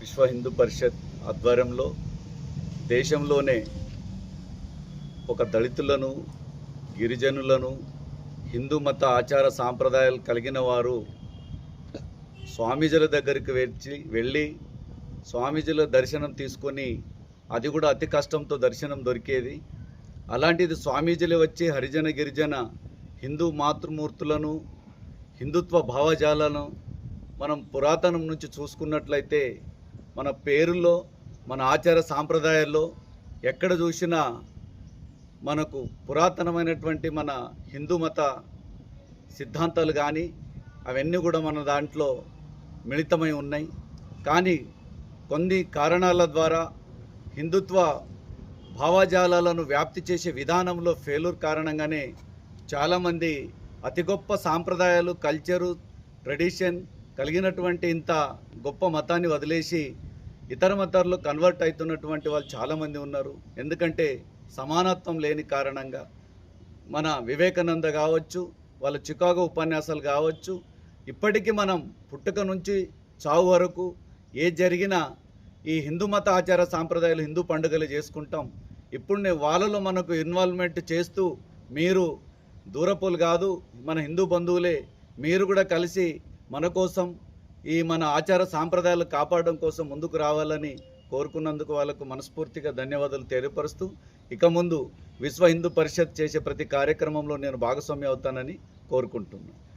విశ్వ హిందూ పరిషత్ ఆధ్వర్యంలో దేశంలోనే ఒక దళితులను గిరిజనులను హిందూ మత ఆచార సాంప్రదాయాలు కలిగిన వారు స్వామీజీల దగ్గరికి వచ్చి వెళ్ళి స్వామీజీల దర్శనం తీసుకొని అది కూడా అతి కష్టంతో దర్శనం దొరికేది. అలాంటిది స్వామీజీలు వచ్చి హరిజన గిరిజన హిందూ మాతృమూర్తులను హిందుత్వ భావజాలను మనం పురాతనం నుంచి చూసుకున్నట్లయితే మన పేరుల్లో మన ఆచార సాంప్రదాయాల్లో ఎక్కడ చూసినా మనకు పురాతనమైనటువంటి మన హిందూ మత సిద్ధాంతాలు కానీ అవన్నీ కూడా మన దాంట్లో మిళితమై ఉన్నాయి. కానీ కొన్ని కారణాల ద్వారా హిందుత్వ భావజాలాలను వ్యాప్తి చేసే విధానంలో ఫెయిల్యూర్ కారణంగానే చాలామంది అతి గొప్ప సాంప్రదాయాలు కల్చరు ట్రెడిషన్ కలిగినటువంటి ఇంత గొప్ప మతాన్ని వదిలేసి ఇతర మతాల్లో కన్వర్ట్ అవుతున్నటువంటి వాళ్ళు చాలామంది ఉన్నారు. ఎందుకంటే సమానత్వం లేని కారణంగా మన వివేకానంద కావచ్చు వాళ్ళ చికాగో ఉపన్యాసాలు కావచ్చు ఇప్పటికీ మనం పుట్టుక నుంచి చావు వరకు ఏ జరిగినా ఈ హిందూ మత ఆచార సాంప్రదాయాలు హిందూ పండుగలు చేసుకుంటాం. ఇప్పుడు నేను వాళ్ళలో మనకు ఇన్వాల్వ్మెంట్ చేస్తూ మీరు దూరపులు కాదు మన హిందూ బంధువులే మీరు కూడా కలిసి మన కోసం ఈ మన ఆచార సాంప్రదాయాలు కాపాడడం కోసం ముందుకు రావాలని కోరుకున్నందుకు వాళ్ళకు మనస్ఫూర్తిగా ధన్యవాదాలు తెలియపరుస్తూ ఇక ముందు విశ్వ హిందూ పరిషత్ చేసే ప్రతి కార్యక్రమంలో నేను భాగస్వామి అవుతానని కోరుకుంటున్నాను